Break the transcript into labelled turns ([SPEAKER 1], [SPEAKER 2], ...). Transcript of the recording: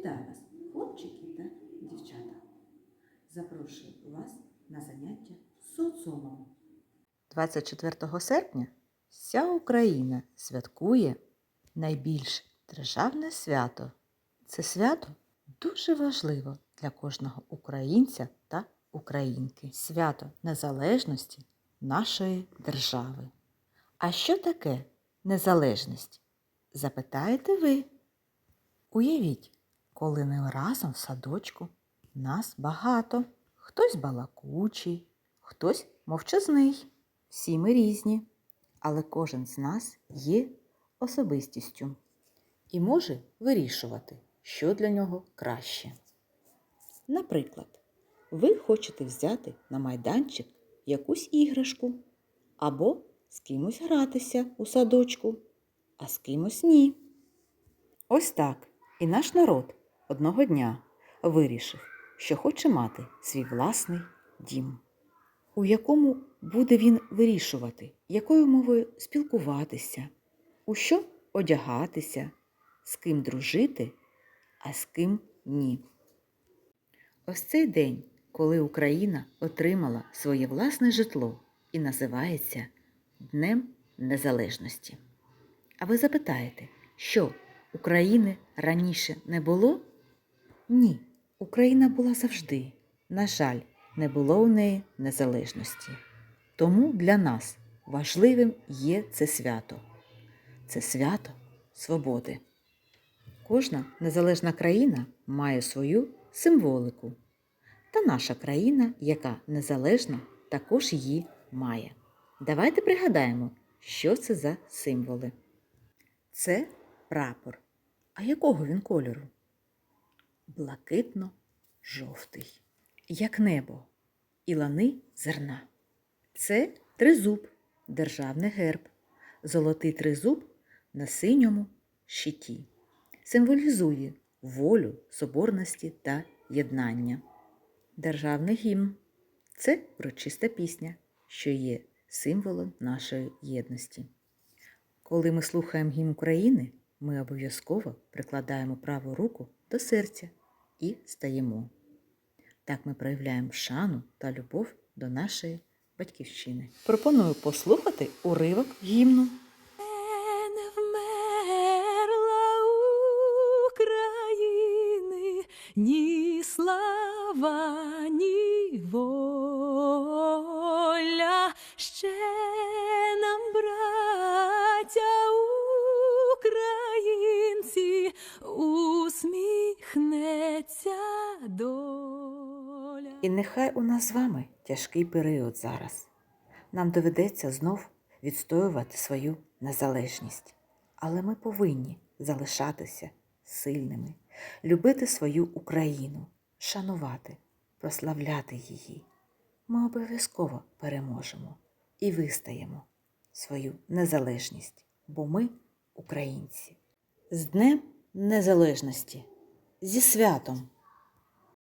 [SPEAKER 1] Вітаю вас, хлопчики та дівчата. Запрошую вас на заняття соціумом. 24 серпня вся Україна святкує найбільше державне свято. Це свято дуже важливо для кожного українця та українки. Свято незалежності нашої держави. А що таке незалежність? Запитаєте ви? Уявіть, коли ми разом в садочку, нас багато. Хтось балакучий, хтось мовчазний. Всі ми різні, але кожен з нас є особистістю і може вирішувати, що для нього краще. Наприклад, ви хочете взяти на майданчик якусь іграшку або з кимось гратися у садочку, а з кимось ні. Ось так і наш народ одного дня вирішив, що хоче мати свій власний дім, у якому буде він вирішувати, якою мовою спілкуватися, у що одягатися, з ким дружити, а з ким ні. Ось цей день, коли Україна отримала своє власне житло і називається Днем Незалежності. А ви запитаєте, що України раніше не було? Ні, Україна була завжди. На жаль, не було у неї незалежності. Тому для нас важливим є це свято. Це свято свободи. Кожна незалежна країна має свою символику. Та наша країна, яка незалежна, також її має. Давайте пригадаємо, що це за символи. Це прапор. А якого він кольору? Блакитно-жовтий, як небо, і лани зерна. Це тризуб, державний герб, золотий тризуб на синьому щиті. Символізує волю, соборності та єднання. Державний гімн це урочиста пісня, що є символом нашої єдності. Коли ми слухаємо гімн України, ми обов'язково прикладаємо праву руку до серця і стаємо. Так ми проявляємо шану та любов до нашої батьківщини. Пропоную послухати уривок гімну.
[SPEAKER 2] Ні слава, ні воля. Ще нам, браття українці,
[SPEAKER 1] І нехай у нас з вами тяжкий період зараз. Нам доведеться знов відстоювати свою незалежність. Але ми повинні залишатися сильними, любити свою Україну, шанувати, прославляти її. Ми обов'язково переможемо і вистаємо свою незалежність, бо ми українці. З Днем Незалежності! Зі святом!